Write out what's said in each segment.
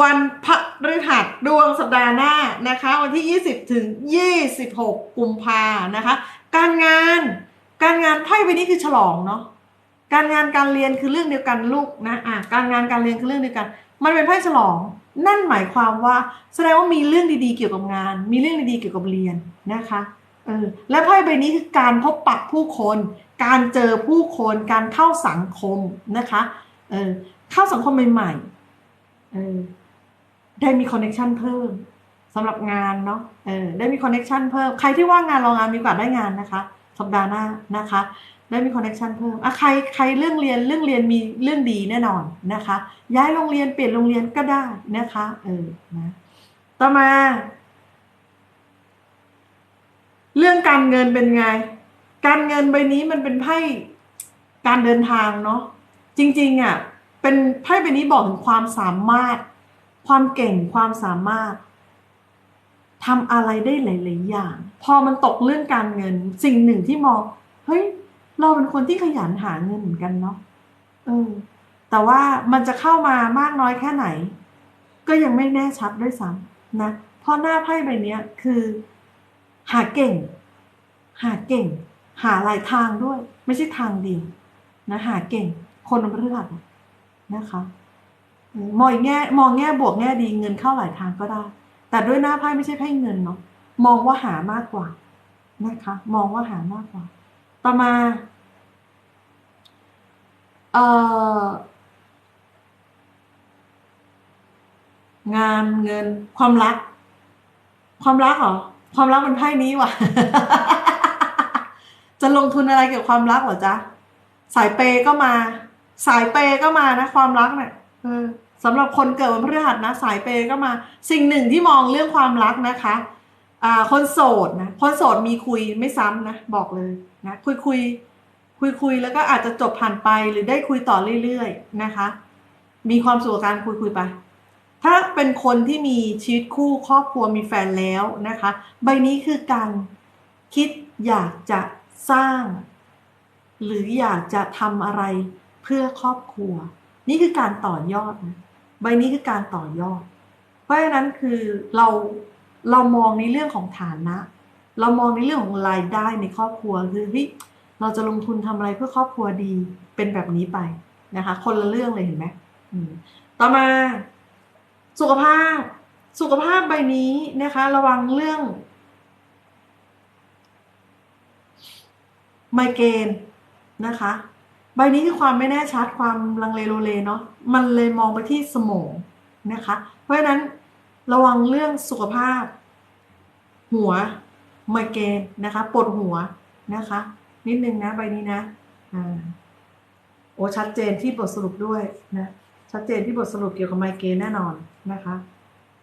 วันพฤหัสดวงสัปดาห์หน้านะคะ วันที่ 20 ถึง 26 กุมภานะคะ การงานการงานไพ่ใบนี้คือฉลองเนาะการงานการเรียนคือเรื่องเดียวกันลูกนะอะการงานการเรียนคือเรื่องเดียวกัน มันเป็นไพ่ฉลอง นั่นหมายความว่าแสดงว่ามีเรื่องดีๆเกี่ยวกับงาน มีเรื่องดีๆเกี่ยวกับเรียนนะคะเออและไพ่ใบนี้คือการพบปะผู้คน การเจอผู้คนการเข้าสังคมนะคะเออเข้าสังคมใหม่ๆเออ ได้มีคอนเนคชันเพิ่มสำหรับงานเนาะเออได้มีคอนเนคชันเพิ่มใครที่ว่างงานรองานมีโอกาสได้งานนะคะ สัปดาห์หน้านะคะ ได้มีคอนเนคชันเพิ่มอะใครใครเรื่องเรียนเรื่องเรียนมีเรื่องดีแน่นอนนะคะ ย้ายโรงเรียนเปลี่ยนโรงเรียนก็ได้นะคะเออนะต่อมา เรื่องการเงินเป็นไง การเงินใบนี้มันเป็นไพ่การเดินทางเนาะจริงๆอะเป็นไพ่ใบนี้บอกถึงความสามารถ ความเก่งความสามารถทำอะไรได้หลาย ๆ อย่าง พอมันตกเรื่องการเงิน สิ่งหนึ่งที่มองเฮ้ยเราเป็นคนที่ขยันหาเงินเหมือนกันเนาะเออ แต่ว่ามันจะเข้ามามากน้อยแค่ไหน ก็ยังไม่แน่ชัดด้วยซ้ำนะเพราะหน้าไพ่ใบนี้คือ หาเก่ง หาเก่ง หาหลายทางด้วย ไม่ใช่ทางเดียวนะหาเก่ง คนมันเลือกนะคะ มองแง่มองแง่บวกแง่ดีเงินเข้าหลายทางก็ได้ แต่ด้วยหน้าไพ่ไม่ใช่ไพ่เงินเนาะมองว่าหามากกว่านะคะ มองว่าหามากกว่า ต่อมาเอ่องานเงินความรัก ความรักเหรอความรักมันไพ่นี้ว่ะ จะลงทุนอะไรเกี่ยวกับความรักเหรอจ๊ะสายเปย์ก็มา สายเปย์ก็มานะ ความรักเนี่ย สำหรับคนเกิดวันพฤหัสนะสายเปย์ก็มา สิ่งหนึ่งที่มองเรื่องความรักนะคะอ่าคนโสดนะคนโสดมีคุยไม่ซ้ำนะบอกเลยนะคุยคุยคุยคุยแล้วก็อาจจะจบผ่านไปหรือได้คุยต่อเรื่อยๆนะคะ มีความสุขกับการคุยคุยไปถ้าเป็นคนที่มีชีวิตคู่ครอบครัวมีแฟนแล้วนะคะ ใบนี้คือการคิดอยากจะสร้าง หรืออยากจะทำอะไรเพื่อครอบครัว นี่คือการต่อยอดนะใบนี้คือการต่อยอด เพราะฉะนั้นคือเราเรามองในเรื่องของฐานะ เรามองในเรื่องของรายได้ในครอบครัวคือเฮ้ยเราจะลงทุนทำอะไรเพื่อครอบครัวดีเป็นแบบนี้ไปนะคะ คนละเรื่องเลยเห็นไหมมต่อมา สุขภาพ สุขภาพใบนี้นะคะ ระวังเรื่อง ไมเกรนนะคะ ใบนี้คือความไม่แน่ชัดความลังเลโลเลเนาะมันเลยมองไปที่สมองนะคะ เพราะฉะนั้นระวังเรื่องสุขภาพ หัวไมเกรนนะคะปวดหัวนะคะ นิดนึงนะใบนี้นะอ่าโอ้ชัดเจนที่บทสรุปด้วยนะชัดเจนที่บทสรุปเกี่ยวกับไมเกรนแน่นอนนะคะ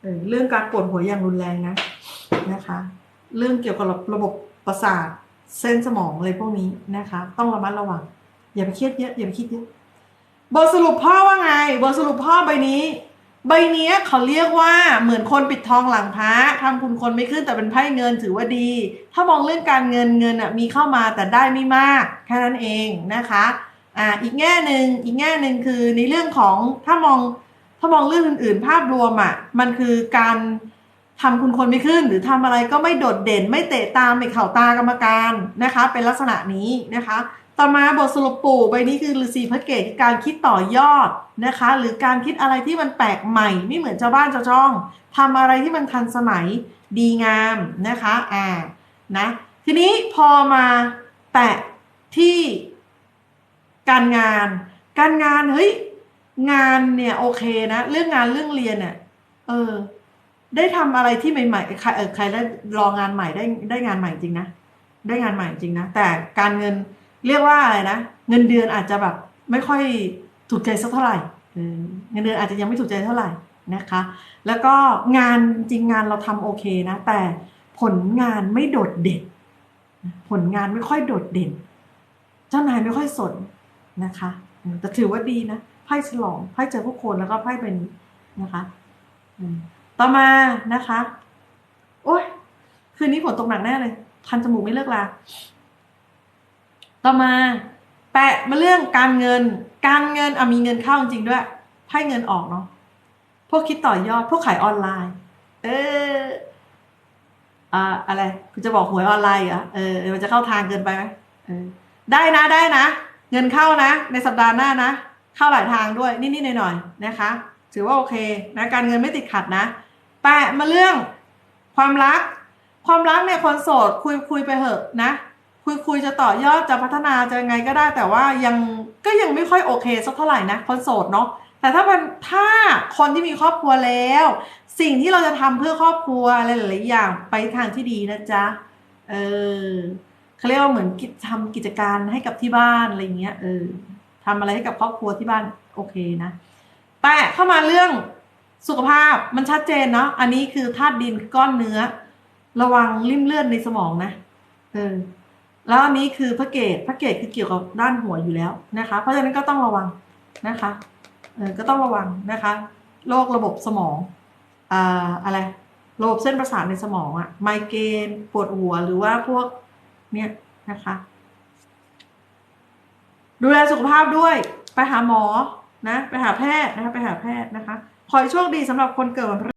เออเรื่องการปวดหัวอย่างรุนแรงนะนะคะ เรื่องเกี่ยวกับระบบประสาทเส้นสมองอะไรพวกนี้นะคะ ต้องระมัดระวัง อย่าไปเครียดเยอะอย่าไปคิดเยอะบทสรุปพ่อว่าไงบทสรุปพ่อใบนี้ ใบนี้เขาเรียกว่าเหมือนคนปิดทองหลังพระทำคุณคนไม่ขึ้นแต่เป็นไพ่เงินถือว่าดี ถ้ามองเรื่องการเงินเงินอะมีเข้ามาแต่ได้ไม่มากแค่นั้นเองนะคะอ่าอีกแง่หนึ่งอีกแง่หนึ่งคือในเรื่องของถ้ามองถ้ามองเรื่องอื่นๆ ภาพรวมอะมันคือการทำคุณคนไม่ขึ้น หรือทำอะไรก็ไม่โดดเด่นไม่เตะตามไม่เข่าตากรรมการนะคะ เป็นลักษณะนี้นะคะ ต่อมาบทสรุปปู่ใบนี้คือฤาษีพระเกตคือการคิดต่อยอดนะคะ หรือการคิดอะไรที่มันแปลกใหม่ ไม่เหมือนชาวบ้านชาวช่องทำอะไรที่มันทันสมัยดีงามนะคะอ่านะทีนี้พอมาแตะที่การงาน การงานเฮ้ยงานเนี่ยโอเคนะเรื่องงานเรื่องเรียนเนี่ยเออ ได้ทำอะไรที่ใหม่ๆใครเออใครได้รองานใหม่ได้ได้งานใหม่จริงนะได้งานใหม่จริงนะแต่การเงิน เรียกว่าอะไรนะเงินเดือนอาจจะแบบไม่ค่อยถูกใจสักเท่าไหร่เงินเดือนอาจจะยังไม่ถูกใจเท่าไหร่นะคะ แล้วก็งานจริงงานเราทำโอเคนะ แต่ผลงานไม่โดดเด่น ผลงานไม่ค่อยโดดเด่น เจ้านายไม่ค่อยสนนะคะแต่ถือว่าดีนะไพ่ฉลองไพ่เจอผู้คนแล้วก็ไพ่เป็นนะคะต่อมานะคะ โอ้ยคืนนี้ฝนตกหนักแน่เลยคันจมูกไม่เลิกลา ต่อมาแปะมาเรื่องการเงิน การเงินอะมีเงินเข้าจริงด้วยไพ่เงินออกเนาะพวกคิดต่อยอด พวกขายออนไลน์ เอออ่าอะไรคุณจะบอกหวยออนไลน์เหรอเออมันจะเข้าทางเกินไปไหมเออได้นะได้นะ เงินเข้านะ ในสัปดาห์หน้านะ เข้าหลายทางด้วยนิดๆหน่อยๆนะคะ ถือว่าโอเคนะการเงินไม่ติดขัดนะ แปะมาเรื่องความรัก ความรักเนี่ยคนโสดคุยคุยไปเหอะนะ คุยคุยจะต่อยอดจะพัฒนาจะยังไงก็ได้ แต่ว่ายังก็ยังไม่ค่อยโอเคสักเท่าไหร่นะคนโสดเนาะแต่ถ้ามันถ้าคนที่มีครอบครัวแล้ว สิ่งที่เราจะทำเพื่อครอบครัวอะไรหลายๆอย่างไปทางที่ดีนะจ๊ะเออเขาเรียกว่าเหมือนกิจทำกิจการให้กับที่บ้านอะไรเงี้ยเออทำอะไรให้กับครอบครัวที่บ้านโอเคนะแปะเข้ามาเรื่องสุขภาพมันชัดเจนเนาะอันนี้คือธาตุดินก้อนเนื้อ ระวังริ่มเลือดในสมองนะเออ แล้วอันนี้คือพระเกตพระเกตคือเกี่ยวกับด้านหัวอยู่แล้วนะคะ เพราะฉะนั้นก็ต้องระวังนะคะเออก็ต้องระวังนะคะโรคระบบสมองอ่าอะไรระบบเส้นประสาทในสมองอะไมเกรนปวดหัวหรือว่าพวกเนี่ยนะคะ ดูแลสุขภาพด้วยไปหาหมอนะ ไปหาแพทย์นะคะไปหาแพทย์นะคะ ขอให้โชคดีสำหรับคนเกิดวัน